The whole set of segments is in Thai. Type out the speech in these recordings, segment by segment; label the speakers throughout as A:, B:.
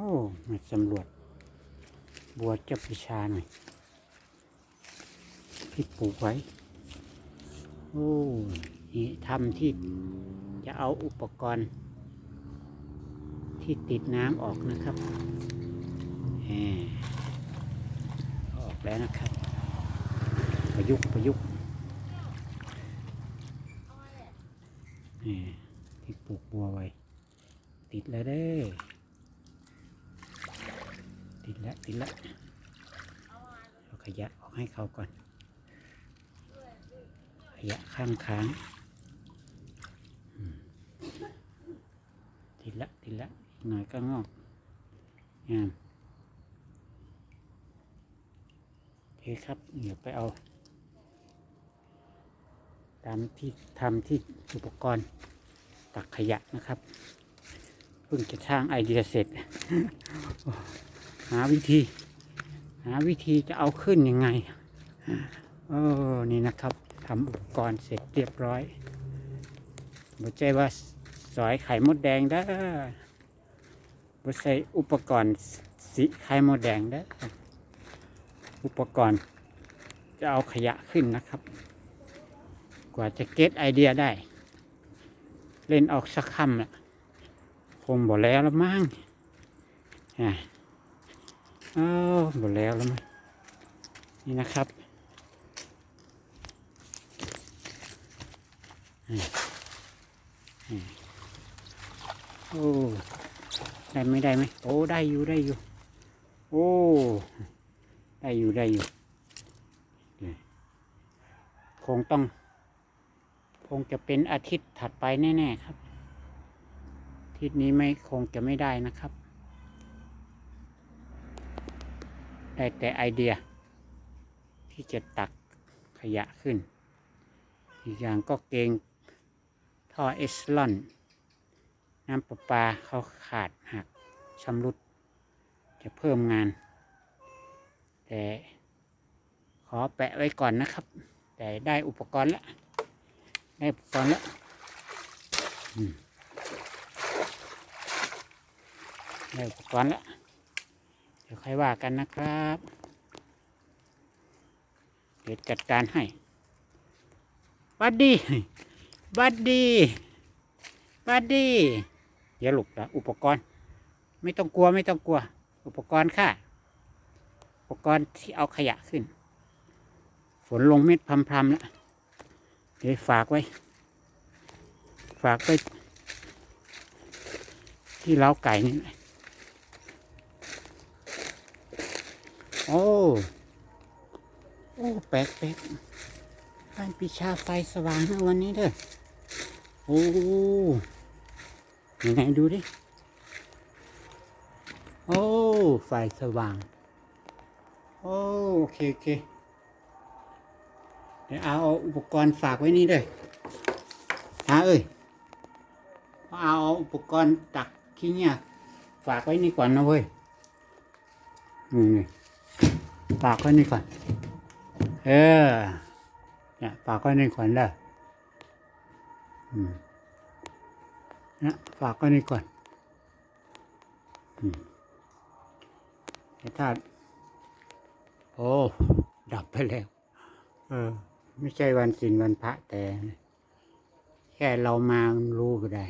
A: อ้มาสำรวจ บัวเจ้าพิชาหน่อยที่ปลูกไว้ โอ้นี่ทำที่จะเอาอุปกรณ์ ที่ติดน้ำออกนะครับแหมออกแล้วนะครับ ประยุกต์ประยุกต์นี่ที่ปลูกบัวไว้ ติดแล้วเด้ แล้วติดล้วเอาขยะออกให้เขาก่อน ขยะข้างค้างติดละติดละอีกหน่อยก็งอกงามเคครับเดี๋ยวไปเอา ตามที่ทำที่อุปกรณ์ตักขยะนะครับ เพิ่งจะสร้างไอเดียเสร็จ หาวิธี หาวิธีจะเอาขึ้นยังไงเออนี่นะครับทำอุปกรณ์เสร็จเรียบร้อยบ่ใจว่าสอยไข่มดแดงได้อบ่ใส่อุปกรณ์สีไข่มดแดงได้อุปกรณ์จะเอาขยะขึ้นนะครับ กว่าจะเก็ตไอเดียได้ เล่นออกสักคำละคงบ่แล้วละมั้งอะเอ้าบ่แล้วและมั้งนี่นะครับโอ้ได้ไม่ได้ไหมโอ้ได้อยู่ได้อยู่ โอ้ได้อยู่ได้อยู่คงต้อง คงจะเป็นอาทิตย์ถัดไปแน่ ๆ ครับอาทิตย์นี้ไม่คงจะไม่ได้นะครับ ได้แต่ไอเดีย ที่จะตักขยะขึ้น อีกอย่างก็เกงท่อเอสลอน น้ำประปาเขาขาดหักชำรุด จะเพิ่มงาน แต่ขอแปะไว้ก่อนนะครับ แต่ได้อุปกรณ์แล้ว ได้อุปกรณ์แล้วได้อุปกรณ์แล้ว ดี๋ยวค่อยว่ากันนะครับ เดี๋ยวจัดการให้ บัดดี้ บัดดี้ บัดดี้อย่าหลุกนะอุปกรณ์ ไม่ต้องกลัวไม่ต้องกลัว อุปกรณ์ค่ะ อุปกรณ์ที่เอาขยะขึ้น ฝนลงเม็ดพรำๆแล้ว เดี๋ยวฝากไว้ ฝากไว้ที่เล้าไก่นี่แหละ โอ้โอ้แปลกแปลกบ้านปีชาไฟสว่างนะวันนี้เด้อโอ้ยังไงดูดิโอ้ไฟสว่างโอ้โอเคโอเคเดี๋ยวเอาอุปกรณ์ฝากไว้นี่ด้วยอาเอ้ยเอาอุปกรณ์ตักขี้เนี่ยฝากไว้นี่ก่อนนะเว้ยนี่ นี่ฝากไว้นี่ก่อน เออ เนี่ยฝากไว้นี่ก่อนเด้อืมนี่ยฝากไว้นี่ก่อน อืมแต่ถ้าโอ้ ดับไปแล้ว เออ ไม่ใช่วันศีลวันพระแต่ แค่เรามารู้ก็ได้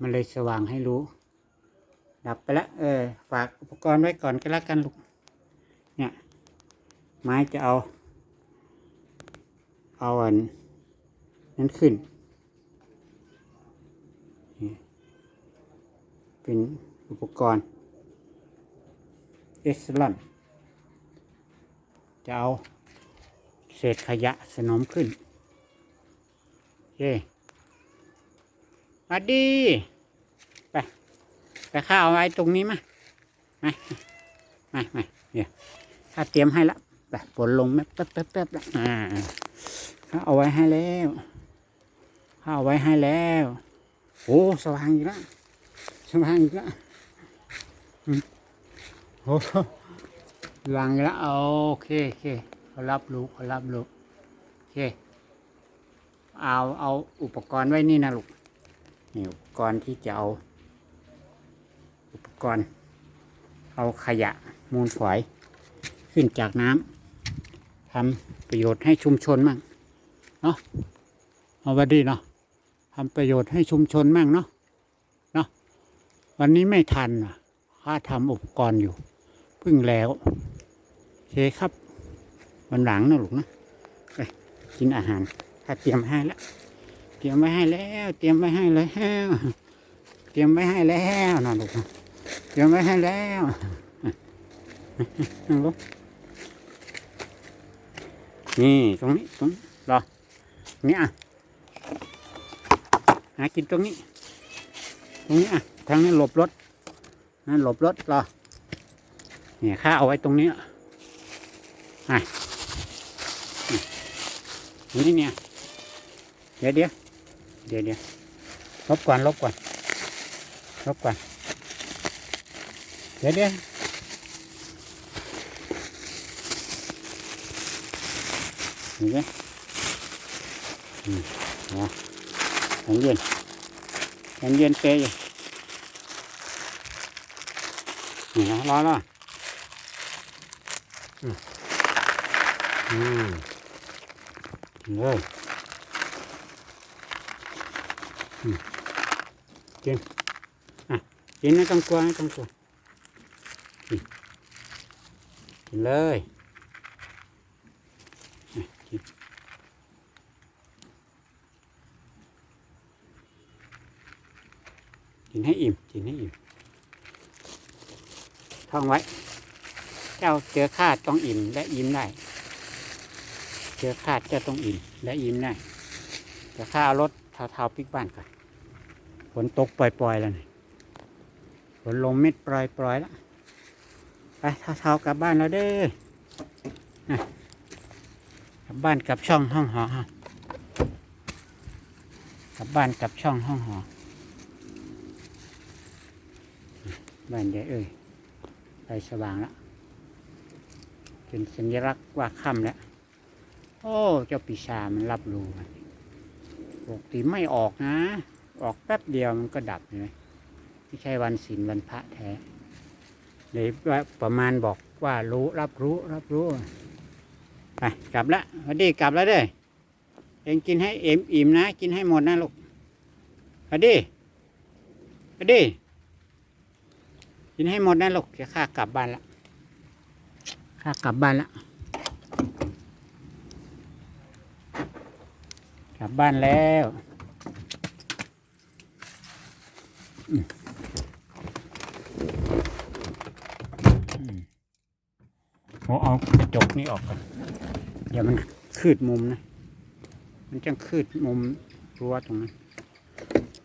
A: มันเลยสว่างให้รู้ ดับไปแล้วเออ ฝากอุปกรณ์ไว้ก่อนก็แล้วกันลูก ไม้จะเอา เอาอันนั้นขึ้น เป็นอุปกรณ์เอสลอนจะเอาเศษขยะสนมขึ้นโอเคมาดี ไป ไปข้าเอาไว้ตรงนี้มา มา มา มาเดี๋ยวข้าเตรียมให้ละ ฝนลงแป๊บแป๊บแป๊บแป๊บอ่าข้าเอาไว้ให้แล้วข้าเอาไว้ให้แล้วโอ้สว่างอีกแล้วสว่างอีกแล้วโอ้สว่างอีกแล้วโอเคโอเคเขารับรู้เขารับรู้โอเคเอาเอาอุปกรณ์ไว้นี่นะลูกนี่อุปกรณ์ที่จะเอาอุปกรณ์ เอาขยะมูลฝอยขึ้นจากน้ำ ทำประโยชน์ให้ชุมชนมั่งเนาะเอาไว้ดีเนาะทำประโยชน์ให้ชุมชนมั่งเนาะเนาะวันนี้ไม่ทันอะข้าทำอุปกรณ์อยู่เพิ่งแล้วเคครับวันหลังนะลูกนะไปกินอาหารข้าเตรียมให้แล้วเตรียมไว้ให้แล้ว เตรียมไว้ให้แล้วเตรียมไว้ให้แล้วนะลูกเตรียมไว้ให้แล้วลูก นี่ตรงนี้ตรงนี้รอเนี่ยอะหากินตรงนี้ ตรงนี้อะทางนี้หลบรถนั่นหลบรถรอเนี่ยข้าเอาไว้ตรงนี้อะอะนี่เนี่ยเดี๋ยวเดี๋ยวเดี๋ยวเดี๋ยวลบก่อนลบก่อนลบก่อนเดี๋ยวเดี๋ยว นี่ไงอืมอ๋อแขนเย็นแขนเย็นเตะอยู่นี่นะร้อรออืมอืมเลยอืมกินอะกินไม่ต้องกลัวไม่ต้องกลัวกินเลยอะกิน กินให้อิ่ม กินให้อิ่ม ท่องไว้ เจ้าเจอข้าต้องอิ่มและยิ้มได้ เจอคาดจะต้องอิ่มและอิ่มได้แต่ข้าเอารถเท้าๆพลิกบ้านก่อนฝนตกปล่อยๆแล้วนี่ฝนลงเม็ดปล่อยๆแล้วไปเท้าๆกลับบ้านแล้วเด้อนะกลับบ้านกลับช่องห้องหอกลับบ้านกลับช่องห้องหอ บ้านใหญ่เอ้ยไปสว่างแล้วเป็นสัญลักษณ์ว่าค่ำแล้ว โอ้ เจ้าปีชามันรับรู้ปกติไม่ออกนะ ออกแป๊บเดียวมันก็ดับเลยไม่ใช่วันศีลวันพระแท้เลยว่าประมาณบอกว่ารู้รับรู้รับรู้ไปกลับละวัสดีกลับแล้วเด้เองกินให้เอ็มอิ่มนะ กินให้หมดนะลูกสวัสดีสวัสดี กินให้หมดนะลูกจะข้ากลับบ้านละข้ากลับบ้านละกลับบ้านแล้วอืมอืมโอ้เอากระจกนี่ออกก่อนเดี๋ยวมันคืดมุมนะ มันจะคืดมุมรั้วตรงนั้น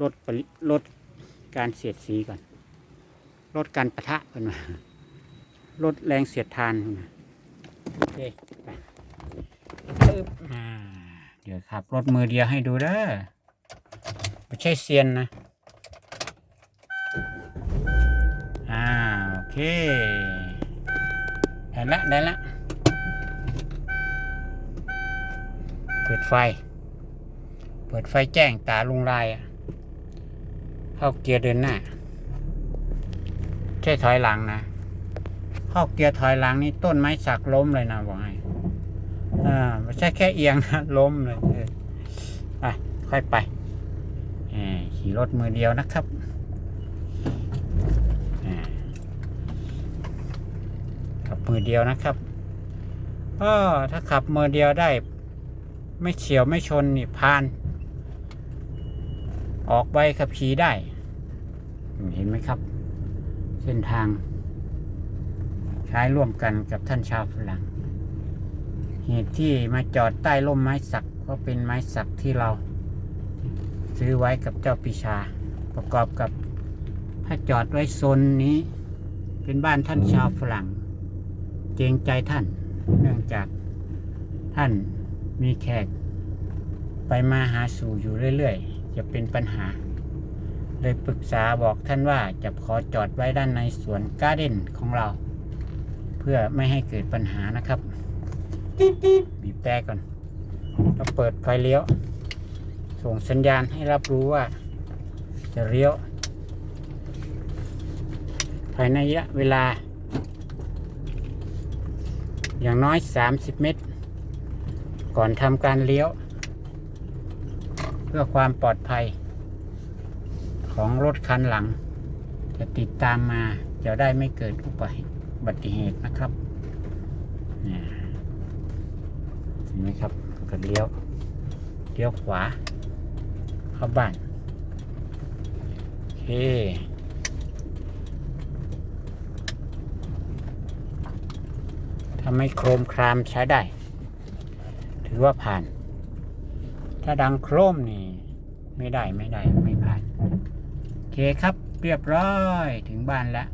A: ลดปริลดการเสียดสีก่อน ลดการปะทะกันมาลดแรงเสียดทานกันมาโอเคไปปึ๊บอ่าเดี๋ยวขับรถมือเดียวให้ดูเด้อไม่ใช่เซียนนะอ่าโอเคได้ละได้ละเปิดไฟ เปิดไฟแจ้งตาลุงลายอะเข้าเกียร์เดินหน้า ใช่ถอยหลังนะเข้าเกียร์ถอยหลังนี่ต้นไม้สักล้มเลยนะบอกให้อ่าไม่ใช่แค่เอียงนะล้มเลยเออไปค่อยไปขี่รถมือเดียวนะครับขับมือเดียวนะครับก็ถ้าขับมือเดียวได้ ไม่เฉียวไม่ชนนี่พาน ออกใบขับขี่ได้ เห็นไหมครับ เส้นทาง ใช้ร่วมกันกับท่านชาวฝรั่ง เหตุที่มาจอดใต้ร่มไม้สักก็เป็นไม้สักที่เรา ซื้อไว้กับเจ้าปิชา ประกอบกับถ้าจอดไว้โซนนี้ เป็นบ้านท่านชาวฝรั่ง เกรงใจท่าน เนื่องจากท่านมีแขก ไปมาหาสู่อยู่เรื่อย ๆ จะเป็นปัญหา เลยปรึกษาบอกท่านว่าจะขอจอดไว้ด้านในสวนการ์เด้นของเรา เพื่อไม่ให้เกิดปัญหานะครับบีบแต่ก่อนแล้วเปิดไฟเลี้ยว ส่งสัญญาณให้รับรู้ว่า จะเลี้ยว ภายในระยะเวลา อย่างน้อย 30 เมตร ก่อนทำการเลี้ยว เพื่อความปลอดภัย ของรถคันหลัง จะติดตามมาจะได้ไม่เกิดอุบัติเหตุนะครับเห็นไหมครับก็เลี้ยวเลี้ยวขวา เข้าบ้านโอเคถ้าไม่โครมครามใช้ได้ ถือว่าผ่าน ถ้าดังโครมนี่ ไม่ได้ไม่ได้ไม่ เคครับ เรียบร้อยถึงบ้านแล้ว